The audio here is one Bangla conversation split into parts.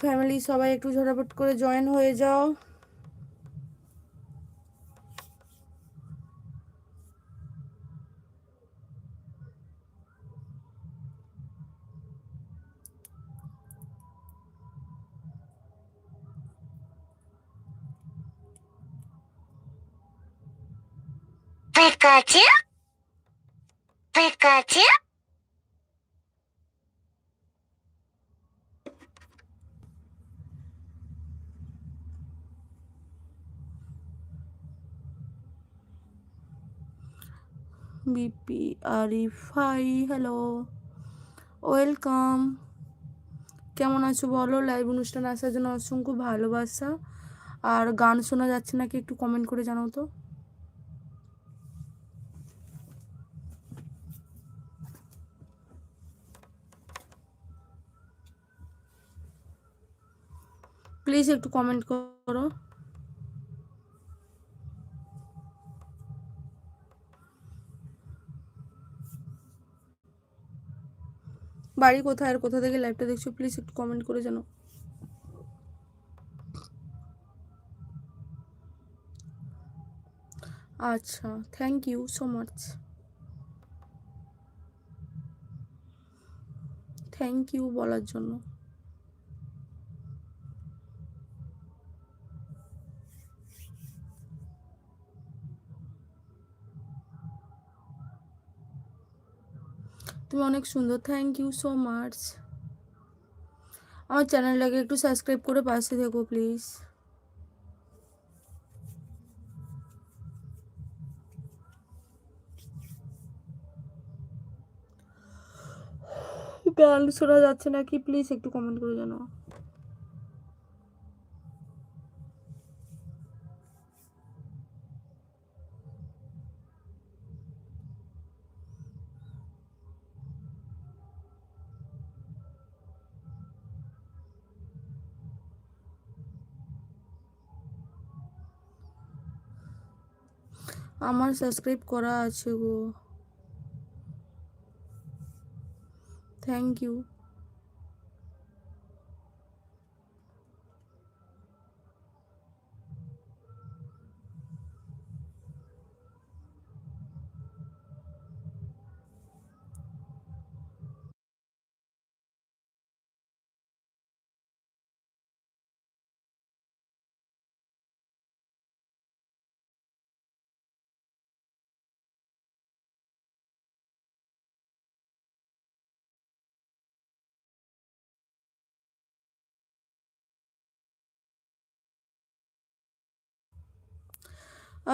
ফ্যামিলি সবাই একটু ঝটাপট করে জয়েন হয়ে যাও Pikachu? Pikachu? BP Arif hi hello welcome কেমন আছো বলো? লাইভ অনুষ্ঠান আসার জন্য অসংখ্য ভালোবাসা। আর গান শোনা যাচ্ছে নাকি একটু কমেন্ট করে জানাও তো। প্লিজ একটু কমেন্ট করো। বাড়ি কোথায় আর কোথা থেকে লাইভটা দেখছ? প্লিজ একটু কমেন্ট করে জানো আচ্ছা thank you so much thank you বলার জন্য। তুমি অনেক সুন্দর থ্যাংক ইউ সো মাচ আমার চ্যানেলটাকে একটু সাবস্ক্রাইব করে পাশে থেকো প্লিজ গান শোনা যাচ্ছে নাকি? প্লিজ একটু কমেন্ট করে জানাও। আমার সাবস্ক্রাইব করা আছে গো। থ্যাংক ইউ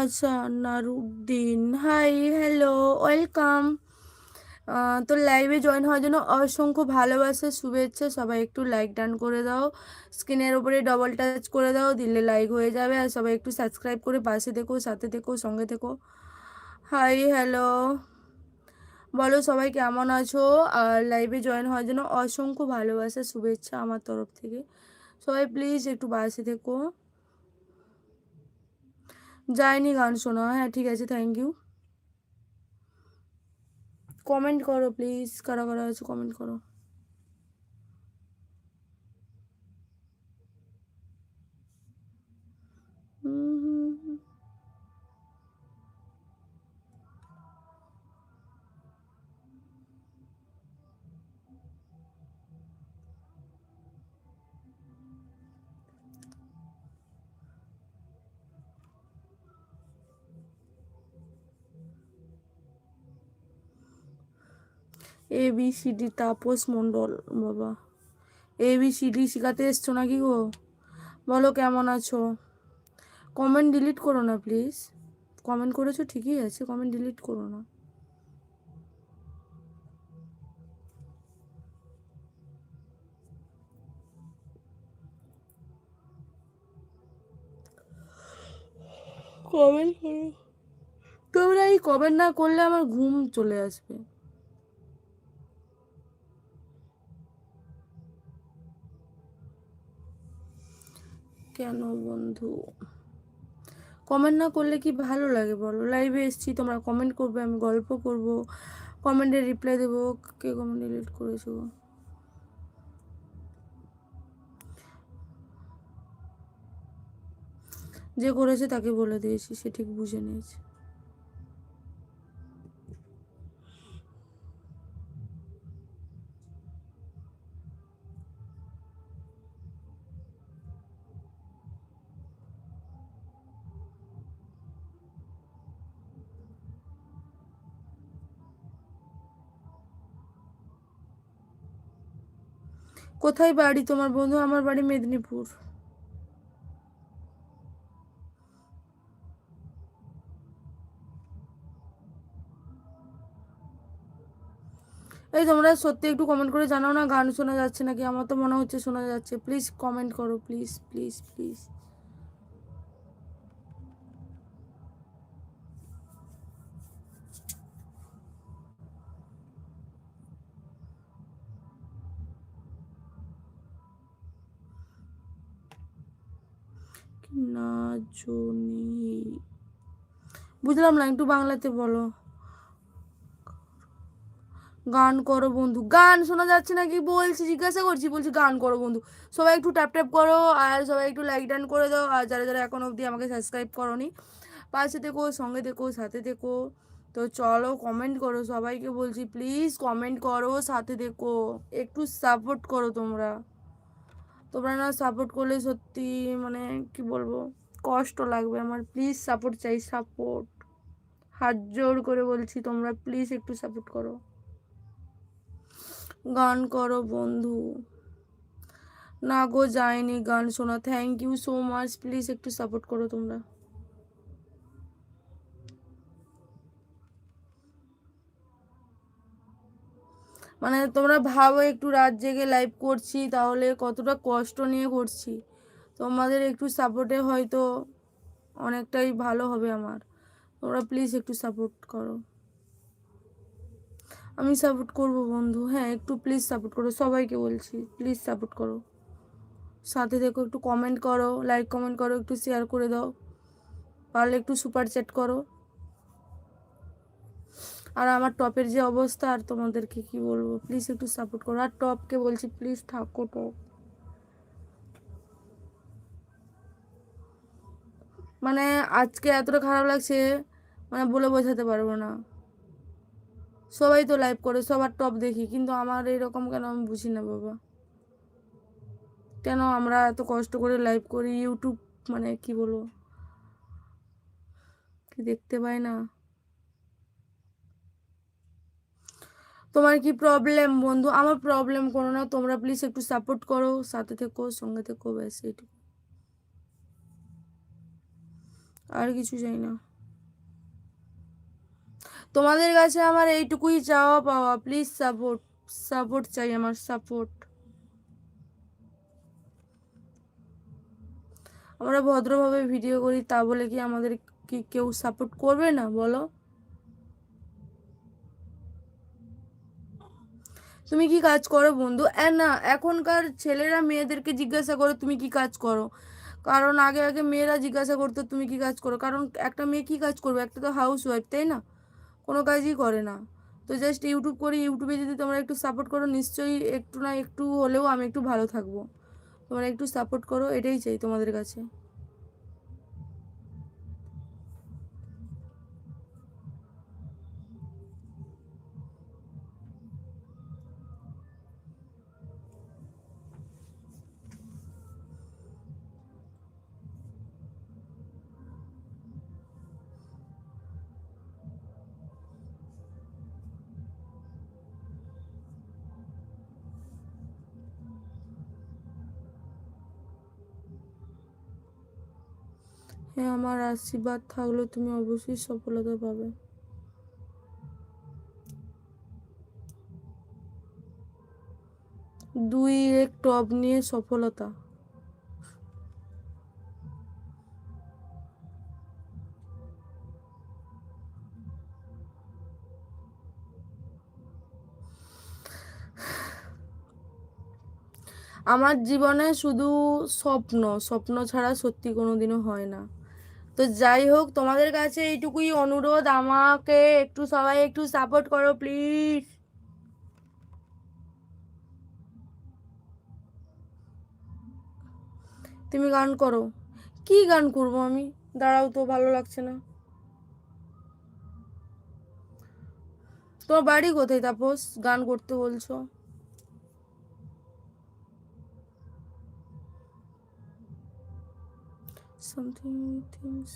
আচ্ছা নারুদ্দিন। হাই হ্যালো ওয়েলকাম তো লাইভে জয়েন হওয়ার জন্য অসংখ্য ভালোবাসা, শুভেচ্ছা। সবাই একটু লাইক ডান করে দাও। স্ক্রিনের ওপরে ডবল টাচ করে দাও, দিলে লাইক হয়ে যাবে। আর সবাই একটু সাবস্ক্রাইব করে পাশে থেকো, সাথে থেকো, সঙ্গে থেকো। হাই হ্যালো বলো, সবাই কেমন আছো? আর লাইভে জয়েন হওয়ার জন্য অসংখ্য ভালোবাসা, শুভেচ্ছা আমার তরফ থেকে। সবাই প্লিজ একটু পাশে থেকো। যায়নি গান শোনা। হ্যাঁ ঠিক আছে থ্যাংক ইউ কমেন্ট করো প্লিজ কারা কারা আছে কমেন্ট করো। A B C D Tapas Mondal, বাবা। এ বি সি ডি শেখাতে এসছো নাকি গো? বলো কেমন আছো? কমেন্ট ডিলিট করো না প্লিজ কমেন্ট করেছ ঠিকই আছে কমেন্ট ডিলিট করো না। কমেন্ট করো। তোমরা এই কমেন্ট না করলে আমার ঘুম চলে আসবে। কেন বন্ধু? কমেন্ট না করলে কি ভালো লাগে বলো? লাইভে এসছি, তোমরা কমেন্ট করবে, আমি গল্প করব কমেন্টে রিপ্লাই দেবো, কে কমেন্ট ডিলিট করেছ? যে করেছে তাকে বলে দিয়েছি, সে ঠিক বুঝে নিয়েছে। কোথায় বাড়ি? তোমার বন্ধু আমার বাড়ি মেদিনীপুর। এই তোমরা সত্যি একটু কমেন্ট করে জানাও না, গান শোনা যাচ্ছে নাকি? আমার তো মনে হচ্ছে শোনা যাচ্ছে। প্লিজ কমেন্ট করো প্লিজ প্লিজ প্লিজ না জনি। বুঝলাম না, একটু বাংলাতে বলো। গান করো বন্ধু, গান শোনা যাচ্ছে নাকি? বলছি, জিজ্ঞাসা করছি, বলছি গান করো বন্ধু। সবাই একটু ট্যাপ ট্যাপ করো আর সবাই একটু লাইক ডান করে দাও। আর যারা যারা এখন অবধি আমাকে সাবস্ক্রাইব করনি, পাশে দেখো, সঙ্গে দেখো, সাথে দেখো। তো চলো কমেন্ট করো সবাইকে বলছি প্লিজ কমেন্ট করো, সাথে দেখো। একটু সাপোর্ট করো তোমরা। তোমরা না সাপোর্ট করলে সত্যি মানে কি বলব? কষ্ট লাগবে আমার। প্লিজ সাপোর্ট চাই সাপোর্ট হাত জোর করে বলছি তোমরা প্লিজ একটু সাপোর্ট করো। গান করো বন্ধু। না গো যায়নি গান শোনা। Thank you so much please একটু সাপোর্ট করো তোমরা। মানে তোমরা ভাবো একটু রাত জেগে লাইভ করছি, তাহলে কতটা কষ্ট নিয়ে করছি। তোমাদের একটু সাপোর্টে হয়তো অনেকটাই ভালো হবে আমার। তোমরা প্লিজ একটু সাপোর্ট করো। আমি সাপোর্ট করব বন্ধু হ্যাঁ একটু প্লিজ সাপোর্ট করো, সবাইকে বলছি প্লিজ সাপোর্ট করো। সাথে দেখো, একটু কমেন্ট করো লাইক কমেন্ট করো, একটু শেয়ার করে দাও। পারলে একটু সুপার চ্যাট করো। আর আমার টপের যে অবস্থা, আর তোমাদেরকে কি বলব? প্লিজ একটু সাপোর্ট করো। আর টপকে বলছি প্লিজ থাকো টপ। মানে আজকে এতটা খারাপ লাগছে মানে বলে বোঝাতে পারব না। সবাই তো লাইভ করে, সবার টপ দেখি, কিন্তু আমার এরকম কেন আমি বুঝি না, বাবা। কেন আমরা এত কষ্ট করে লাইভ করি? ইউটিউব মানে কি বলব? কি দেখতে পাই না। তোমার কি প্রবলেম বন্ধু? আমার প্রবলেম কোনো না। তোমরা প্লিজ একটু সাপোর্ট করো। সাথে থেকো, সঙ্গে থেকো, ব্যাস এইটুকু। আর কিছু চাই না। তোমাদের কাছে আমার এইটুকুই চাওয়া পাওয়া। প্লিজ সাপোর্ট সাপোর্ট চাই আমার সাপোর্ট আমরা ভদ্রভাবে ভিডিও করি, তা বলে কি আমাদের কি কেউ সাপোর্ট করবে না? বলো। তুমি কি কাজ করো বন্ধু? না, এখনকার ছেলেরা মেয়েদেরকে জিজ্ঞাসা করো তুমি কি কাজ করো। কারণ আগে আগে মেয়েরা জিজ্ঞাসা করতো তুমি কি কাজ করো। কারণ একটা মেয়ে কি কাজ করবে? একটা তো হাউস ওয়াইফ তাই না? কোনো কাজই করে না। তো জাস্ট ইউটিউব করি ইউটিউবে যদি তোমরা একটু সাপোর্ট করো, নিশ্চয়ই একটু না একটু হলেও আমি একটু ভালো থাকব। তোমরা একটু সাপোর্ট করো, এটাই চাই তোমাদের কাছে। হ্যাঁ আমার আশীর্বাদ থাকলে তুমি অবশ্যই সফলতা পাবে। দুই এক টপ নিয়ে সফলতা। আমার জীবনে শুধু স্বপ্ন স্বপ্ন ছাড়া সত্যি কোনোদিনও হয় না। তো যাই হোক, তোমাদের কাছে এইটুকুই অনুরোধ। আমাকে একটু সবাই একটু সাপোর্ট করো প্লিজ তুমি গান করো। কি গান করব আমি? দাঁড়াও তো, ভালো লাগছে না। তোমার বাড়ি কোথায়, তাপস? গান করতে বলছো? Something things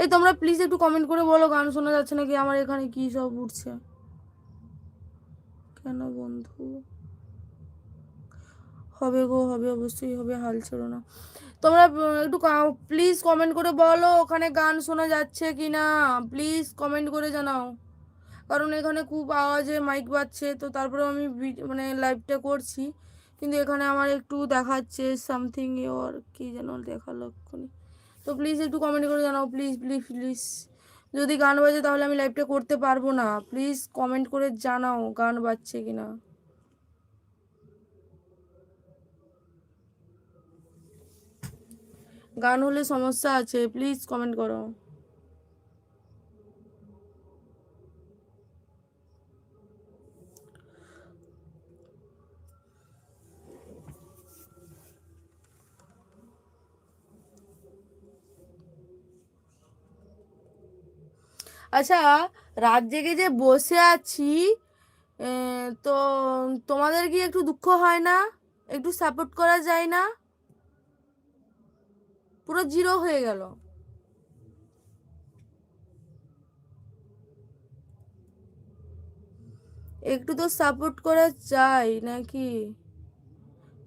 এই তোমরা প্লিজ একটু কমেন্ট করে বলো, গান শোনা যাচ্ছে নাকি? আমার এখানে কি সব উঠছে? কেন বন্ধু? হবে গো, হবে, অবশ্যই হবে, হাল ছেড়ো না। তোমরা একটু প্লিজ কমেন্ট করে বলো, ওখানে গান শোনা যাচ্ছে কি না প্লিজ কমেন্ট করে জানাও। কারণ এখানে খুব আওয়াজে মাইক বাজছে, তো তারপরে আমি মানে লাইভটা করছি। কিন্তু এখানে আমার একটু দেখাচ্ছে সামথিং ইওর কি যেন দেখাল এক্ষুনি। তো প্লিজ একটু কমেন্ট করে জানাও প্লিজ প্লিজ প্লিজ যদি গান বাজে তাহলে আমি লাইভটা করতে পারব না। প্লিজ কমেন্ট করে জানাও গান বাজছে কিনা। গান হলে সমস্যা আছে প্লিজ কমেন্ট করো। আচ্ছা রাত জেগে যে বসে আছি তো তোমাদের কি একটু দুঃখ হয় না? একটু সাপোর্ট করা যায় না? পুরো জিরো হয়ে গেল। একটু তো সাপোর্ট করা চাই নাকি?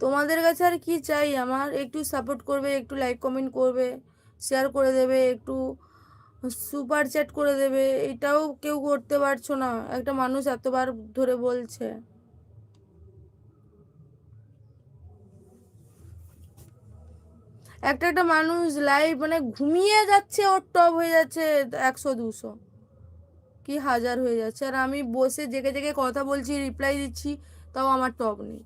তোমাদের কাছে আর কি চাই? আমার একটু সাপোর্ট করবে, একটু লাইক কমেন্ট করবে শেয়ার করে দেবে, একটু সুপার চ্যাট করে দেবে, এটাও কেউ করতে পারছ না। একটা মানুষ এতবার ধরে বলছে। একটা একটা মানুষ লাইভ মানে ঘুমিয়ে যাচ্ছে, ওর টপ হয়ে যাচ্ছে একশো, দুশো। কি হাজার হয়ে যাচ্ছে। আর আমি বসে জেগে জেগে কথা বলছি রিপ্লাই দিচ্ছি, তাও আমার টপ নেই।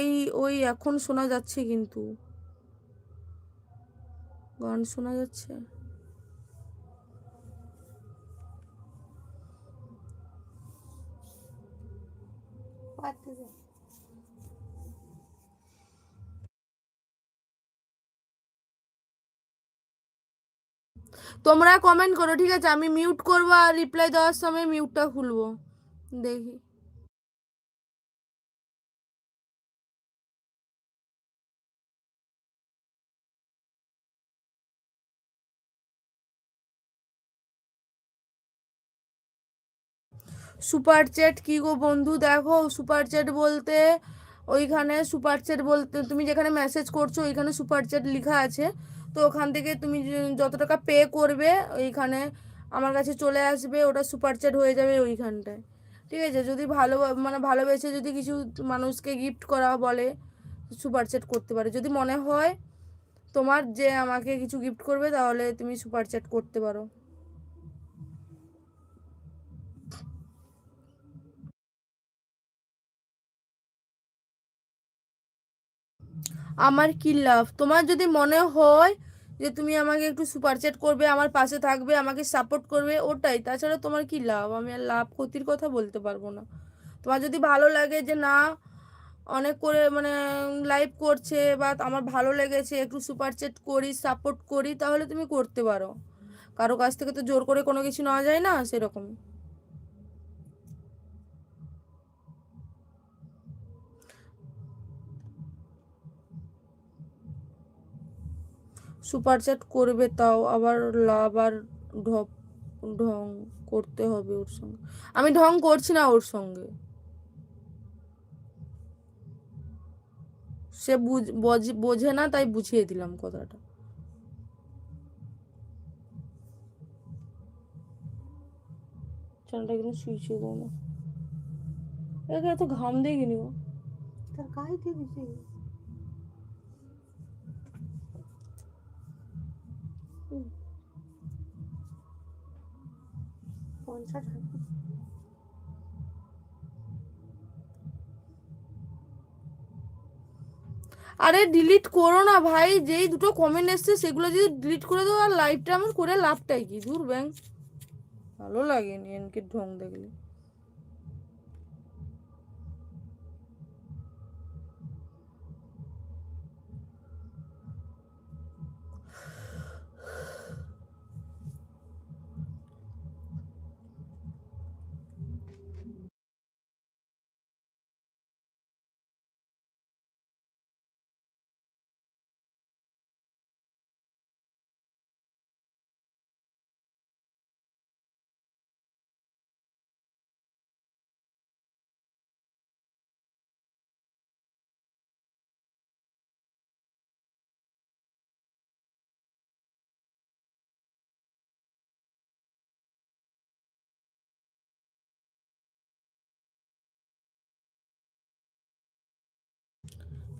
এই, ওই এখন শোনা যাচ্ছে কিন্তু। গান শোনা যাচ্ছে। তোমরা কমেন্ট করো, ঠিক আছে? আমি মিউট করব আর রিপ্লাই দেওয়ার সময় মিউটটা খুলবো। দেখি। সুপার চ্যাট কি গো বন্ধু? দেখো, সুপার চ্যাট বলতে ওইখানে সুপার চ্যাট বলতে তুমি যেখানে মেসেজ করছ, ওইখানে সুপার চ্যাট লেখা আছে। তো ওখান থেকে তুমি যত টাকা পে করবে, ওইখানে আমার কাছে চলে আসবে, ওটা সুপার চ্যাট হয়ে যাবে ওইখানটায়। ঠিক আছে? যদি ভালো মানে ভালোবেসে যদি কিছু মানুষকে গিফট করা বলে, সুপার চ্যাট করতে পারে। যদি মনে হয় তোমার যে আমাকে কিছু গিফট করবে, তাহলে তুমি সুপার চ্যাট করতে পারো। আমার কি লাভ? তোমার যদি মনে হয় যে তুমি আমাকে একটু সুপার করবে, আমার পাশে থাকবে, আমাকে সাপোর্ট করবে, ওটাই। তাছাড়া তোমার কি লাভ? আমি আর লাভ ক্ষতির কথা বলতে পারব না। তোমার যদি ভালো লাগে যে না, অনেক করে মানে লাইভ করছে বা আমার ভালো লেগেছে, একটু সুপার করি সাপোর্ট করি, তাহলে তুমি করতে পারো। কারও কাছ থেকে তো জোর করে কোনো কিছু নেওয়া যায় না, সেরকম। সুপার চ্যাট করবে তাও আবার লাভ আর ঢপ, ঢং করতে হবে ওর সঙ্গে। আমি ঢং করছি না ওর সঙ্গে। সে বুঝ না, তাই বুঝিয়ে দিলাম কথাটা। চ্যানেলটা কিন্তু শুয়েছে গো না। একে এত ঘাম দিয়ে গো তার গায়ে দিয়ে পঞ্চাশ আরে ডিলিট করো না ভাই, যেই দুটো কমেন্ট এসছে সেগুলো যদি ডিলিট করে দাও আর লাইভটা আমার করে লাভটাই কি? দূর ব্যাং। ভালো লাগেনি এনকে ঢং দেখলে।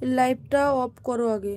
লাইভটা অফ করো আগে।